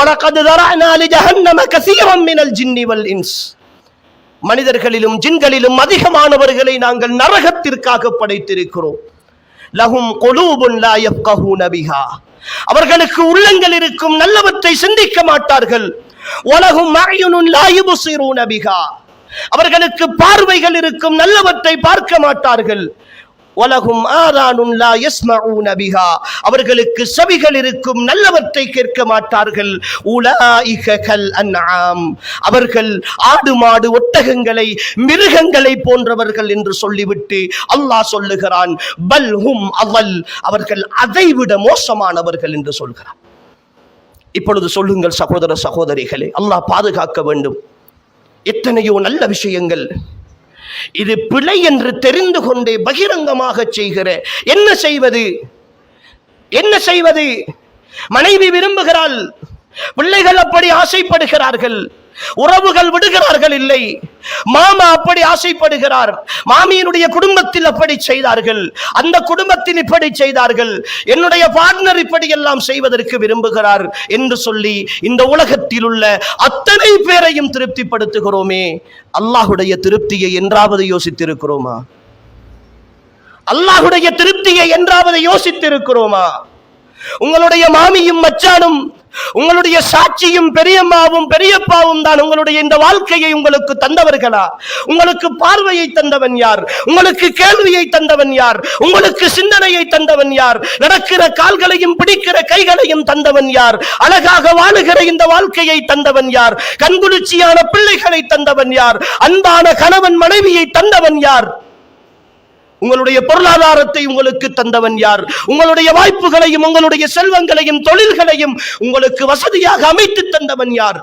உனக்கது தரானா லிஜஹன்னம கசீரம் மினல் ஜின்னி வல் மனிதர்களிலும் ஜின்களிலும் அதிகமானவர்களை நாங்கள் நரகத்திற்காக படைத்திருக்கிறோம். லகும் கொலூபுன் லா யஃப்கஹூன நபிகா அவர்களுக்கு உள்ளங்கள் இருக்கும் நல்லவற்றை சிந்திக்க மாட்டார்கள். உலகும் மறையுனும் லாயுபுசிரூன நபிகா அவர்களுக்கு பார்வைகள் இருக்கும் நல்லவற்றை பார்க்க மாட்டார்கள். வலகும் ஆதானும் லா யஸ்மஊன பிஹா. அவர்களுக்கு செவிகள் இருக்கும் நல்லவற்றை கேட்க மாட்டார்கள். உலாயிக கல் அன்ஆம். அவர்கள் ஆடு மாடு ஒட்டகங்களை மிருகங்களை போன்றவர்கள் என்று சொல்லிவிட்டு அல்லாஹ் சொல்லுகிறான் பல் ஹும் அவல். அவர்கள் அதைவிட மோசமானவர்கள் என்று சொல்கிறான். இப்பொழுது சொல்லுங்கள் சகோதர சகோதரிகளே அல்லாஹ் பாதுகாக்க வேண்டும். எத்தனையோ நல்ல விஷயங்கள் இது பிழை என்று தெரிந்து கொண்டே பகிரங்கமாக செய்கிற. என்ன செய்வது? என்ன செய்வது? மனைவி விரும்புகிறாள். பிள்ளைகள் அப்படி ஆசைப்படுகிறார்கள். உறவுகள் விடுகிறார்கள் இல்லை. மாமா அப்படி ஆசைப்படுகிறார். மாமியினுடைய குடும்பத்தில் அப்படி செய்தார்கள். அந்த குடும்பத்தில் இப்படி செய்தார்கள். என்னுடைய பார்ட்னர் இப்படி எல்லாம் செய்வதற்கு விரும்புகிறார் என்று சொல்லி இந்த உலகத்தில் உள்ள அத்தனை பேரையும் திருப்திப்படுத்துகிறோமே. அல்லாஹுடைய திருப்தியை என்றாவது யோசித்திருக்கிறோமா? அல்லாஹுடைய திருப்தியை என்றாவது யோசித்திருக்கிறோமா? உங்களுடைய மாமியும் மச்சானும் உங்களுடைய சாட்சியும் பெரியம்மாவும் பெரியப்பாவும் தான் உங்களுடைய இந்த வாழ்க்கையை உங்களுக்கு தந்தவர்களா? உங்களுக்கு பார்வையை தந்தவன் யார்? உங்களுக்கு கேள்வியை தந்தவன் யார்? உங்களுக்கு சிந்தனையை தந்தவன் யார்? நடக்கிற கால்களையும் பிடிக்கிற கைகளையும் தந்தவன் யார்? அழகாக வாழுகிற இந்த வாழ்க்கையை தந்தவன் யார்? கண்குளிர்ச்சியான பிள்ளைகளை தந்தவன் யார்? அன்பான கணவன் மனைவியை தந்தவன் யார்? உங்களுடைய பொருளாதாரத்தை உங்களுக்கு தந்தவன் யார்? உங்களுடைய வாய்ப்புகளையும் உங்களுடைய செல்வங்களையும் தொழில்களையும் உங்களுக்கு வசதியாக அமைத்து தந்தவன் யார்?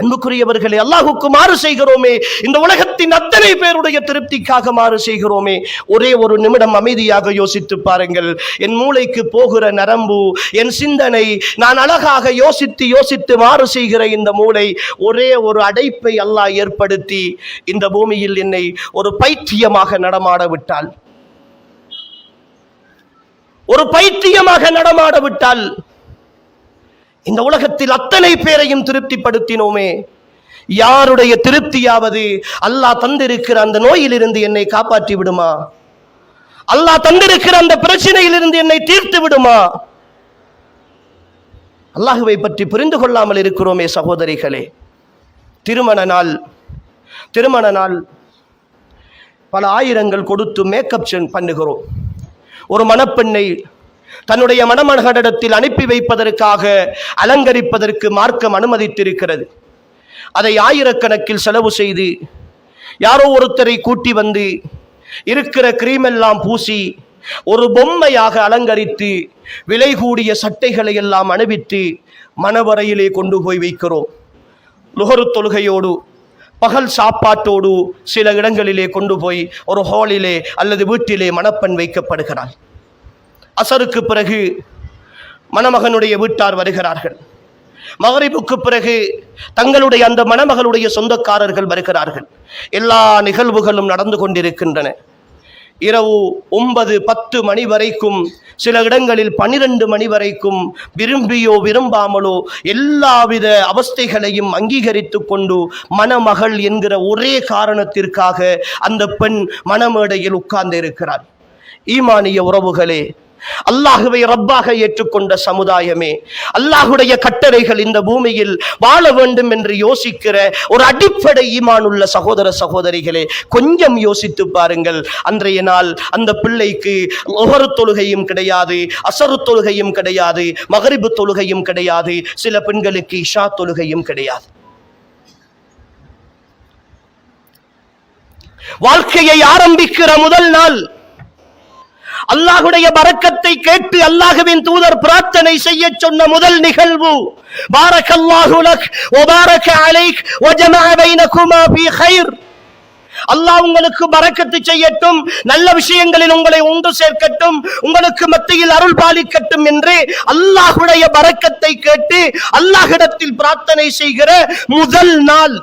அன்புக்குரியவர்களை அல்லாஹுக்கு மாறு செய்கிறோமே. இந்த உலகத்தின் அத்தனை பேருடைய திருப்திக்காக மாறு செய்கிறோமே. ஒரே ஒரு நிமிடம் அமைதியாக யோசித்து பாருங்கள். என் மூளைக்கு போகிற நரம்பு என் சிந்தனை நான் அழகாக யோசித்து யோசித்து மாறு செய்கிற இந்த மூளை ஒரே ஒரு அடைப்பை அல்லாஹ் ஏற்படுத்தி இந்த பூமியில் என்னை ஒரு பைத்தியமாக நடமாட விட்டால் ஒரு பைத்தியமாக நடமாட விட்டால் இந்த உலகத்தில் அத்தனை பேரையும் திருப்திப்படுத்தினோமே. யாருடைய திருப்தியாவது அல்லாஹ் தந்திருக்கிற அந்த நோயிலிருந்து என்னை காப்பாற்றி விடுமா? அல்லாஹ் தந்திருக்கிற அந்த பிரச்சனையிலிருந்து என்னை தீர்த்து விடுமா? அல்லாஹுவை பற்றி புரிந்து கொள்ளாமல் இருக்கிறோமே சகோதரிகளே. திருமண நாள் திருமண நாள் பல ஆயிரங்கள் கொடுத்து மேக்கப் பண்ணுகிறோம். ஒரு மணப்பெண்ணை தன்னுடைய மணமகனிடத்தில் அனுப்பி வைப்பதற்காக அலங்கரிப்பதற்கு மார்க்கம் அனுமதித்திருக்கிறது. அதை ஆயிரக்கணக்கில் செலவு செய்து யாரோ ஒருத்தரை கூட்டி வந்து இருக்கிற கிரீமெல்லாம் பூசி ஒரு பொம்மையாக அலங்கரித்து விலை கூடிய சட்டைகளை எல்லாம் அணிவித்து மணவரையிலே கொண்டு போய் வைக்கிறோம். நுகரு தொழுகையோடு பகல் சாப்பாட்டோடு சில இடங்களிலே கொண்டு போய் ஒரு ஹாலிலே அல்லது வீட்டிலே மணப்பெண் வைக்கப்படுகிறாள். அசருக்கு பிறகு மணமகனுடைய வீட்டார் வருகிறார்கள். மகரிபுக்கு பிறகு தங்களுடைய அந்த மணமகளுடைய சொந்தக்காரர்கள் வருகிறார்கள். எல்லா நிகழ்வுகளும் நடந்து கொண்டிருக்கின்றன. இரவு ஒன்பது பத்து மணி வரைக்கும் சில இடங்களில் பனிரெண்டு மணி வரைக்கும் விரும்பியோ விரும்பாமலோ எல்லாவித அவஸ்தைகளையும் அங்கீகரித்து கொண்டு மணமகள் என்கிற ஒரே காரணத்திற்காக அந்த பெண் மணமேடையில் உட்கார்ந்து இருக்கிறார் ஈமானிய உறவுகளே அல்லாஹுவை ரப்பாக ஏற்றுக்கொண்ட சமுதாயமே அல்லாஹுடைய கட்டளைகள் இந்த பூமியில் வாழ வேண்டும் என்று யோசிக்கிற ஒரு அடிப்படை ஈமானுள்ள சகோதர சகோதரிகளே கொஞ்சம் யோசித்து பாருங்கள். அன்றைய நாள் அந்த பிள்ளைக்கு ஒவ்வொரு தொழுகையும் கிடையாது அசரு தொழுகையும் கிடையாது மகரிபு தொழுகையும் கிடையாது சில பெண்களுக்கு இஷா தொழுகையும் கிடையாது. வாழ்க்கையை ஆரம்பிக்கிற முதல் நாள் அல்லாஹுடைய பறக்கத்தை கேட்டு அல்லாஹுவின் தூதர் பிரார்த்தனை செய்ய சொன்ன முதல் நிகழ்வு. பாரக்கல்லாஹு லக் வ அலைக் வ பைனகுமா கைர். அல்லாஹ் உங்களுக்கு பறக்கத்து செய்யட்டும் நல்ல விஷயங்களில் உங்களை ஒன்று சேர்க்கட்டும் உங்களுக்கு மத்தியில் அருள் பாலிக்கட்டும் என்று அல்லாஹுடைய பறக்கத்தை கேட்டு அல்லாஹிடத்தில் பிரார்த்தனை செய்கிற முதல் நாள்.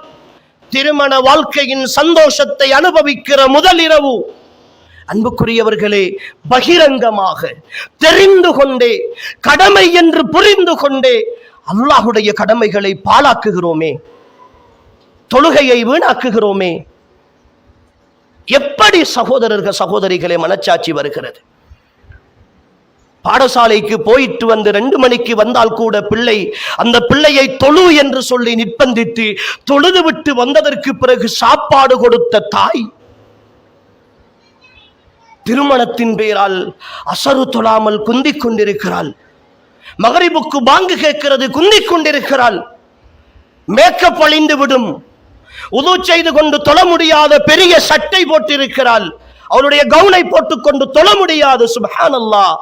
திருமண வாழ்க்கையின் சந்தோஷத்தை அனுபவிக்கிற முதல் இரவு. அன்புக்குரியவர்களே பகிரங்கமாக தெரிந்து கொண்டே கடமை என்று புரிந்து கொண்டே அல்லாஹுடைய கடமைகளை பாழாக்குகிறோமே. தொழுகையை வீணாக்குகிறோமே. எப்படி சகோதரர்கள் சகோதரிகளே மனச்சாட்சி வருகிறது? பாடசாலைக்கு போயிட்டு வந்து ரெண்டு மணிக்கு வந்தால் கூட பிள்ளை அந்த பிள்ளையை தொழு என்று சொல்லி நிர்பந்தித்து தொழுது விட்டு வந்ததற்கு பிறகு சாப்பாடு கொடுத்த தாய் திருமணத்தின் பெயரால் அசரு தொழாமல் குந்திக் கொண்டிருக்கிறாள். மகரிபுக்கு பாங்கு கேட்கிறது குந்திக் கொண்டிருக்கிறாள். மேக்கப் அழிந்து விடும். உது செய்து கொண்டு தொழ முடியாத பெரிய சட்டை போட்டிருக்கிறாள். அவளுடைய கவுனை போட்டுக்கொண்டு தொழ முடியாது சுபஹானல்லாஹ்.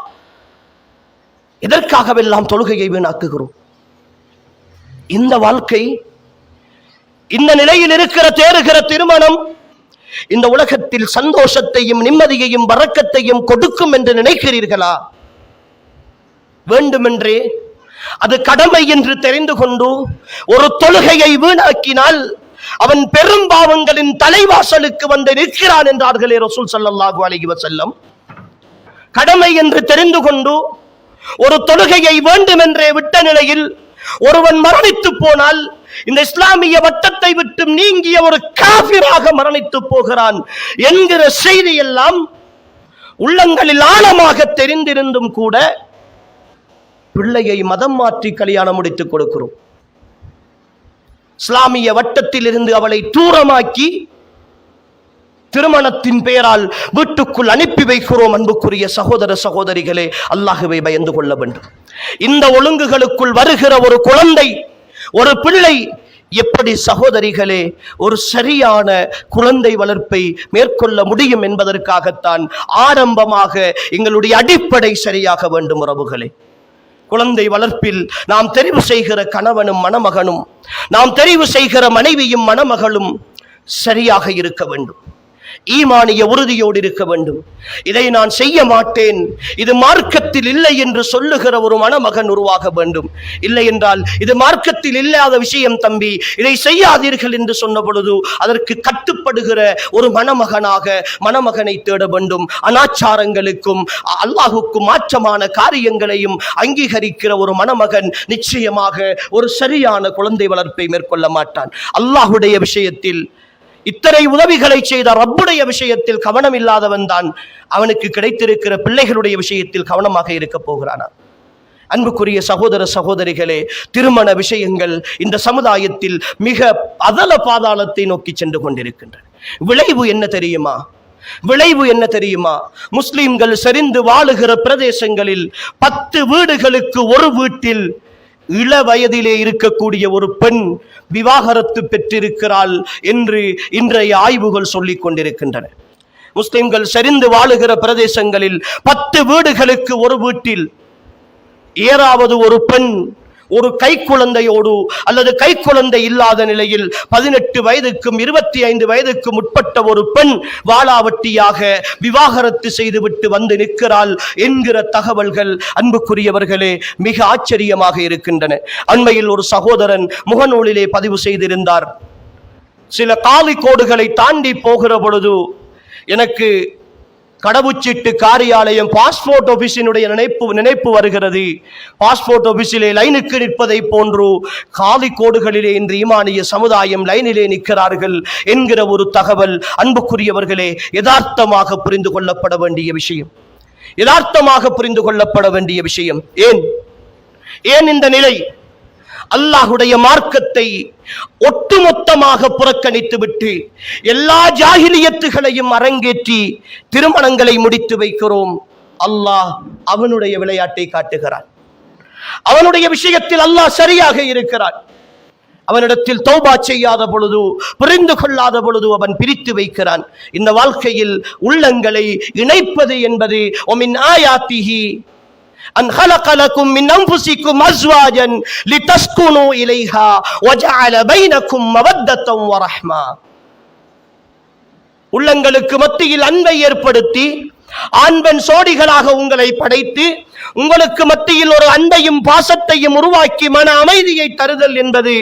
இதற்காகவெல்லாம் தொழுகையை வீணாக்குகிறோம். இந்த வாழ்க்கை இந்த நிலையில் இருக்கிற தேறுகிற திருமணம் இந்த உலகத்தில் சந்தோஷத்தையும் நிம்மதியையும் வரக்கத்தையும் கொடுக்கும் என்று நினைக்கிறீர்களா? வேண்டுமென்றே அது கடமை என்று தெரிந்து கொண்டு ஒரு தொழுகையை வீணாக்கினால் அவன் பெரும் பாவங்களின் தலைவாசலுக்கு வந்து நிற்கிறான் என்றார்களே ரசூல் ஸல்லல்லாஹு அலைஹி வசல்லம் கடமை என்று தெரிந்து கொண்டு ஒரு தொழுகையை வேண்டுமென்றே விட்ட நிலையில் ஒருவன் மரணித்து போனால் இந்த இஸ்லாமிய வட்டத்தை விட்டு நீங்கிய ஒரு காபிராக மரணித்து போகிறான் என்கிற செய்தி எல்லாம் உள்ளங்களில் ஆழமாக தெரிந்திருந்தும் கூட பிள்ளையை மதம் மாற்றி கல்யாணம் முடித்துக் கொடுக்கிறோம். இஸ்லாமிய வட்டத்தில் இருந்து அவளை தூரமாக்கி திருமணத்தின் பெயரால் வீட்டுக்குள் அனுப்பி வைக்கிறோம் அன்புக்குரிய சகோதர சகோதரிகளே. அல்லாஹுவை பயந்து கொள்ள வேண்டும். இந்த ஒழுங்குகளுக்குள் வருகிற ஒரு குழந்தை ஒரு பிள்ளை எப்படி சகோதரிகளே ஒரு சரியான குழந்தை வளர்ப்பை மேற்கொள்ள முடியும் என்பதற்காகத்தான் ஆரம்பமாக எங்களுடைய அடிப்படை சரியாக வேண்டும் உறவுகளே. குழந்தை வளர்ப்பில் நாம் தெரிவு செய்கிற கணவனும் மணமகனும் நாம் தெரிவு செய்கிற மனைவியும் மணமகளும் சரியாக இருக்க வேண்டும். ஈமானிய உறுதியோடு இருக்க வேண்டும். இதை நான் செய்ய மாட்டேன். இது மார்க்கத்தில் இல்லை என்று சொல்லுகிற ஒரு மணமகன் உருவாக வேண்டும். இல்லை என்றால் இது மார்க்கத்தில் இல்லாத விஷயம் தம்பி. இதை செய்யாதீர்கள் என்று சொன்ன பொழுது அதற்கு கட்டுப்படுகிற ஒரு மணமகனாக மணமகனை தேட வேண்டும். அனாச்சாரங்களுக்கும் அல்லாஹுக்கும் மாற்றமான காரியங்களையும் அங்கீகரிக்கிற ஒரு மணமகன் நிச்சயமாக ஒரு சரியான குழந்தை வளர்ப்பை மேற்கொள்ள மாட்டான். அல்லாஹுடைய விஷயத்தில் இத்தனை உதவிகளை செய்த ரப்புடைய விஷயத்தில் கவனம் இல்லாதவன் தான் அவனுக்கு கிடைத்திருக்கிற பிள்ளைகளுடைய விஷயத்தில் கவனமாக இருக்க போகிறானா? அன்புக்குரிய சகோதர சகோதரிகளே திருமண விஷயங்கள் இந்த சமுதாயத்தில் மிக அதல பாதாளத்தை நோக்கி சென்று கொண்டிருக்கின்றன. விளைவு என்ன தெரியுமா? விளைவு என்ன தெரியுமா? முஸ்லிம்கள் செறிந்து வாழுகிற பிரதேசங்களில் பத்து வீடுகளுக்கு ஒரு வீட்டில் இள வயதிலே இருக்கக்கூடிய ஒரு பெண் விவாகரத்து பெற்றிருக்கிறாள் என்று இன்றைய ஆய்வுகள் சொல்லிக் கொண்டிருக்கின்றன. முஸ்லிம்கள் சரிந்து வாழுகிற பிரதேசங்களில் பத்து வீடுகளுக்கு ஒரு வீட்டில் ஏறாவது ஒரு பெண் ஒரு கைக்குழந்தையோடு அல்லது கைக்குழந்தை இல்லாத நிலையில் பதினெட்டு வயதுக்கும் இருபத்தி ஐந்து வயதுக்கும் உட்பட்ட ஒரு பெண் வாளாவட்டியாக விவாகரத்து செய்துவிட்டு வந்து நிற்கிறாள் என்கிற தகவல்கள் அன்புக்குரியவர்களே மிக ஆச்சரியமாக இருக்கின்றன. அண்மையில் ஒரு சகோதரன் முகநூலிலே பதிவு செய்திருந்தார். சில காலிக்கோடுகளை தாண்டி போகிற பொழுது எனக்கு கடவுச்சீட்டு காரியாலயம் பாஸ்போர்ட் ஆபீஸினுடைய நினைப்பு நினைப்பு வருகிறது. பாஸ்போர்ட் ஆபீஸிலே லைனுக்கு நிற்பதை போன்று காலி கோடுகளிலே இன்று ஈமானிய சமுதாயம் லைனிலே நிற்கிறார்கள் என்கிற ஒரு தகவல் அன்புக்குரியவர்களே யதார்த்தமாக புரிந்து கொள்ளப்பட வேண்டிய விஷயம். யதார்த்தமாக புரிந்து கொள்ளப்பட வேண்டிய விஷயம். ஏன்? ஏன் இந்த நிலை? அல்லாஹுடைய மார்க்கத்தை ஒட்டுமொத்தமாக புறக்கணித்து விட்டு எல்லா ஜாகிலியத்துகளையும் அரங்கேற்றி திருமணங்களை முடித்து வைக்கிறோம். அல்லாஹ் அவனுடைய விளையாட்டை காட்டுகிறான். அவனுடைய விஷயத்தில் அல்லாஹ் சரியாக இருக்கிறான். அவனிடத்தில் தௌபா செய்யாத பொழுது புரிந்து கொள்ளாத பொழுது அவன் பிரித்து வைக்கிறான். இந்த வாழ்க்கையில் உள்ளங்களை இணைப்பது என்பது ஒமின் ஆயாத்திகி أن خلق لكم من أنفسكم أزواجا لتسكنوا إليها وجعل بينكم مودة ورحمة உள்ளங்களுக்கு மத்தியில் அன்பை ஏற்படுத்தி ஆண் பெண் சோடிகளாக உங்களை படைத்து உங்களுக்கு மத்தியில் ஒரு அன்பையும் பாசத்தையும் உருவாக்கி மன அமைதியை தருதல் என்பது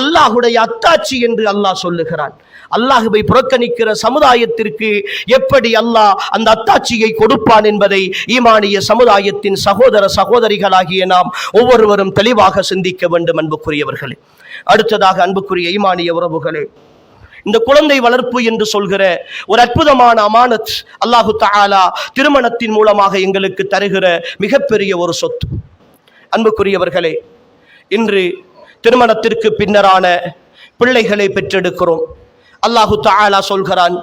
அல்லாஹுடைய அத்தாட்சி என்று அல்லாஹ் சொல்லுகிறான். அல்லாஹுவை புறக்கணிக்கிற சமுதாயத்திற்கு எப்படி அல்லாஹ் அந்த அத்தாட்சியை கொடுப்பான் என்பதை ஈமானிய சமுதாயத்தின் சகோதர சகோதரிகளாகிய நாம் ஒவ்வொருவரும் தெளிவாக சிந்திக்க வேண்டும் அன்புக்குரியவர்களே. அடுத்ததாக அன்புக்குரிய ஈமானிய உறவுகளே இந்த குழந்தை வளர்ப்பு என்று சொல்கிற ஒரு அற்புதமான அமானத் அல்லாஹு தாலா திருமணத்தின் மூலமாக எங்களுக்கு தருகிற மிகப்பெரிய ஒரு சொத்து. அன்புக்குரியவர்களே இன்று திருமணத்திற்கு பின்னரான பிள்ளைகளை பெற்றெடுக்கிறோம். அல்லாஹு தாலா சொல்கிறான்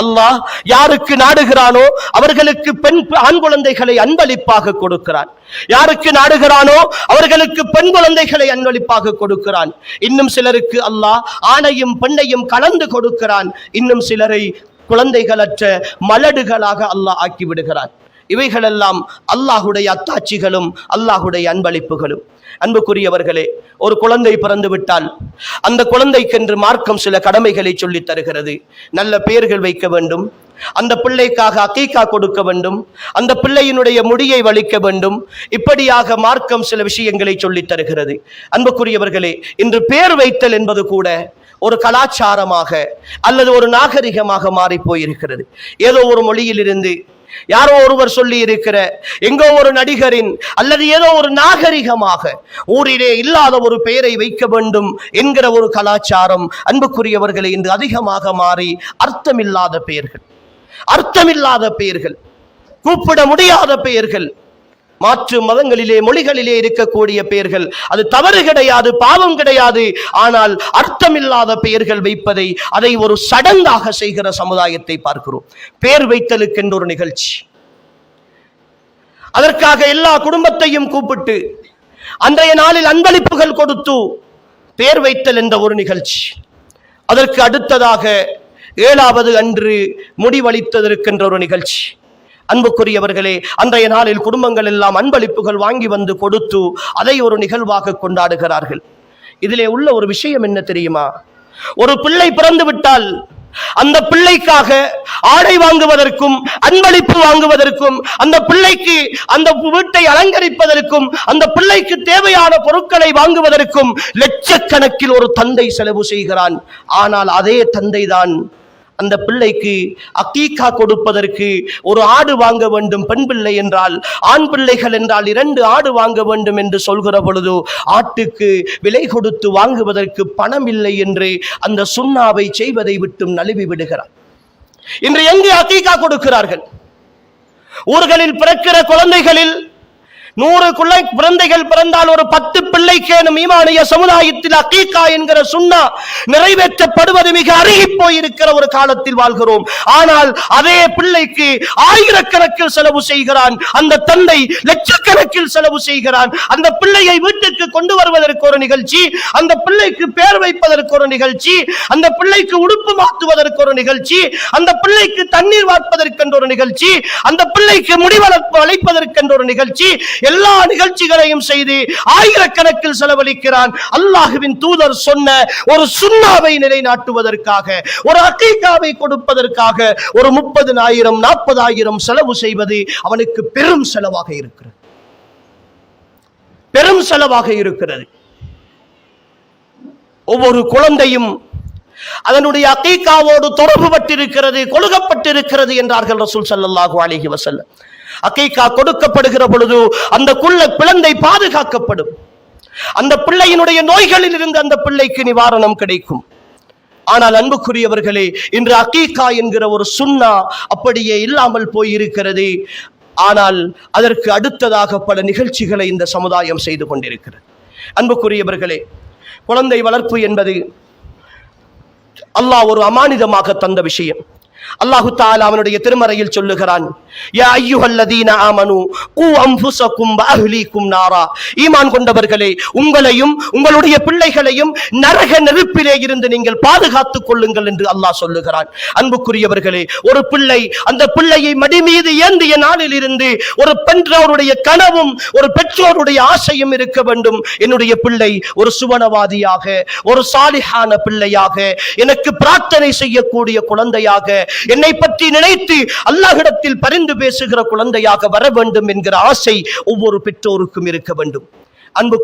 அல்லாஹ் யாருக்கு நாடுகிறானோ அவர்களுக்கு பெண் ஆண் குழந்தைகளை அன்பளிப்பாக கொடுக்கிறான். யாருக்கு நாடுகிறானோ அவர்களுக்கு பெண் குழந்தைகளை அன்பளிப்பாக கொடுக்கிறான். இன்னும் சிலருக்கு அல்லாஹ் ஆணையும் பெண்ணையும் கலந்து கொடுக்கிறான். இன்னும் சிலரை குழந்தைகளற்ற மலடுகளாக அல்லாஹ் ஆக்கி விடுகிறான். இவைகளெல்லாம் அல்லாஹுடைய அத்தாட்சிகளும் அல்லாஹுடைய அன்பளிப்புகளும். அன்புக்குரியவர்களே ஒரு குழந்தை பிறந்து விட்டால் அந்த குழந்தைக்கென்று மார்க்கம் சில கடமைகளை சொல்லித் தருகிறது. நல்ல பெயர்கள் வைக்க வேண்டும் அந்த பிள்ளைக்காக அக்கீக்கா கொடுக்க வேண்டும் அந்த பிள்ளையினுடைய முடியை வலிக்க வேண்டும். இப்படியாக மார்க்கம் சில விஷயங்களை சொல்லித் தருகிறது. அன்புக்குரியவர்களே இன்று பேர் வைத்தல் என்பது கூட ஒரு கலாச்சாரமாக அல்லது ஒரு நாகரிகமாக மாறி போயிருக்கிறது. ஏதோ ஒரு மொழியிலிருந்து யாரோ ஒருவர் சொல்லி இருக்கிற எங்கோ ஒரு நடிகரின் அல்லது ஏதோ ஒரு நாகரிகமாக ஊரிலே இல்லாத ஒரு பெயரை வைக்க வேண்டும் என்கிற ஒரு கலாச்சாரம் அன்புக்குரியவர்களை இன்று அதிகமாக மாறி அர்த்தமில்லாத பெயர்கள். அர்த்தமில்லாத பெயர்கள். கூப்பிட முடியாத பெயர்கள். மாற்று மதங்களிலே மொழிகளிலே இருக்கக்கூடிய பெயர்கள். அது தவறு கிடையாது பாவம் கிடையாது. ஆனால் அர்த்தமில்லாத பெயர்கள் வைப்பதை அதை ஒரு சடங்காக செய்கிற சமுதாயத்தை பார்க்கிறோம். பேர் வைத்தலுக்கென்று ஒரு நிகழ்ச்சி. அதற்காக எல்லா குடும்பத்தையும் கூப்பிட்டு அன்றைய நாளில் அன்பளிப்புகள் கொடுத்து பேர் வைத்தல் என்ற ஒரு நிகழ்ச்சி. அதற்கு அடுத்ததாக ஏழாவது அன்று முடிவளித்ததற்கென்ற ஒரு நிகழ்ச்சி. அன்புக்குரியவர்களே அன்றைய நாளில் குடும்பங்கள் எல்லாம் அன்பளிப்புகள் வாங்கி வந்து கொடுத்து அதை ஒரு நிகழ்வாக கொண்டாடுகிறார்கள். இதிலே உள்ள ஒரு விஷயம் என்ன தெரியுமா? ஒரு பிள்ளை பிறந்து விட்டால் அந்த பிள்ளைக்காக ஆடை வாங்குவதற்கும் அன்பளிப்பு வாங்குவதற்கும் அந்த பிள்ளைக்கு அந்த வீட்டை அலங்கரிப்பதற்கும் அந்த பிள்ளைக்கு தேவையான பொருட்களை வாங்குவதற்கும் லட்சக்கணக்கில் ஒரு தந்தை செலவு செய்கிறான். ஆனால் அதே தந்தை தான் அந்த பிள்ளைக்கு அக்கீக்கா கொடுப்பதற்கு ஒரு ஆடு வாங்க வேண்டும் பெண் பிள்ளை என்றால் ஆண் பிள்ளைகள் என்றால் இரண்டு ஆடு வாங்க வேண்டும் என்று சொல்கிற பொழுது ஆட்டுக்கு விலை கொடுத்து வாங்குவதற்கு பணம் இல்லை என்று அந்த சுண்ணாவை செய்வதை விட்டும் நழுவி விடுகிறார். இன்று எங்கு அக்கீக்கா கொடுக்கிறார்கள்? ஊர்களில் பிறக்கிற குழந்தைகளில் நூறு குழந்தை குழந்தைகள் பிறந்தால் ஒரு பத்து பிள்ளைக்கேனும் ஈமானிய சமுதாயத்தில் அகீகா என்கிற சுண்ணா நிறைவேற்றப்படுவது மிக அருகி போயிருக்கிற ஒரு காலத்தில் வாழ்கிறோம். ஆனால் அதே பிள்ளைக்கு ஆயிரக்கணக்கில் செலவு செய்கிறான். அந்த தந்தை லட்சக்கணக்கில் செலவு செய்கிறான். அந்த பிள்ளையை வீட்டுக்கு கொண்டு வருவதற்கு ஒரு நிகழ்ச்சி அந்த பிள்ளைக்கு பேர் வைப்பதற்கு ஒரு நிகழ்ச்சி அந்த பிள்ளைக்கு உடுப்பு மாற்றுவதற்கு ஒரு நிகழ்ச்சி அந்த பிள்ளைக்கு தண்ணீர் வார்ப்பதற்கென்ற ஒரு நிகழ்ச்சி அந்த பிள்ளைக்கு முடிவளர்ப்பு அழைப்பதற்கென்ற ஒரு நிகழ்ச்சி எல்லா நிகழ்ச்சிகளையும் செய்து ஆயிரக்கணக்கில் செலவழிக்கிறான். அல்லாஹுவின் தூதர் சொன்ன ஒரு சுண்ணாவை நிலைநாட்டுவதற்காக ஒரு அக்கீக்காவை கொடுப்பதற்காக ஒரு முப்பது ஆயிரம் நாற்பதாயிரம் செலவு செய்வது அவனுக்கு பெரும் செலவாக இருக்கிறது. பெரும் செலவாக இருக்கிறது. ஒவ்வொரு குழந்தையும் அதனுடைய அக்கீக்காவோடு தொடர்பு பட்டிருக்கிறது கொழுகப்பட்டிருக்கிறது என்றார்கள் ரசூல் ஸல்லல்லாஹு அலிஹி வசல்லம் அக்கைக்கா கொடுக்கப்படுகிற பொழுது அந்த குள்ள பிழந்தை பாதுகாக்கப்படும். அந்த பிள்ளையினுடைய நோய்களில் இருந்து அந்த பிள்ளைக்கு நிவாரணம் கிடைக்கும். ஆனால் அன்புக்குரியவர்களே இன்று அக்கீகா என்கிற ஒரு சுண்ணா அப்படியே இல்லாமல் போயிருக்கிறது. ஆனால் அதற்கு அடுத்ததாக பல நிகழ்ச்சிகளை இந்த சமுதாயம் செய்து கொண்டிருக்கிறது. அன்புக்குரியவர்களே குழந்தை வளர்ப்பு என்பது அல்லாஹ் ஒரு அமானிதமாக தந்த விஷயம். அல்லாஹு தால அவனுடைய திருமறையில் சொல்லுகிறான் ஈமான் கொண்டவர்களே உங்களையும் உங்களுடைய பிள்ளைகளையும் நரக நெருப்பிலே இருந்து நீங்கள் பாதுகாத்துக் கொள்ளுங்கள் என்று அல்லாஹ் சொல்லுகிறான். அன்புக்குரியவர்களே ஒரு பிள்ளை அந்த பிள்ளையை மடி மீது ஏந்திய நாளில் இருந்து ஒரு பெற்றோருடைய கனவும் ஒரு பெற்றோருடைய ஆசையும் இருக்க வேண்டும். என்னுடைய பிள்ளை ஒரு சுவனவாதியாக ஒரு சாலிஹான பிள்ளையாக எனக்கு பிரார்த்தனை செய்யக்கூடிய குழந்தையாக என்னை பற்றி நினைத்து அல்லாஹிடத்தில் பரிந்து பேசுகிற குழந்தையாக வர வேண்டும் என்கிற ஆசை ஒவ்வொரு பெற்றோருக்கும் இருக்க வேண்டும். அன்பு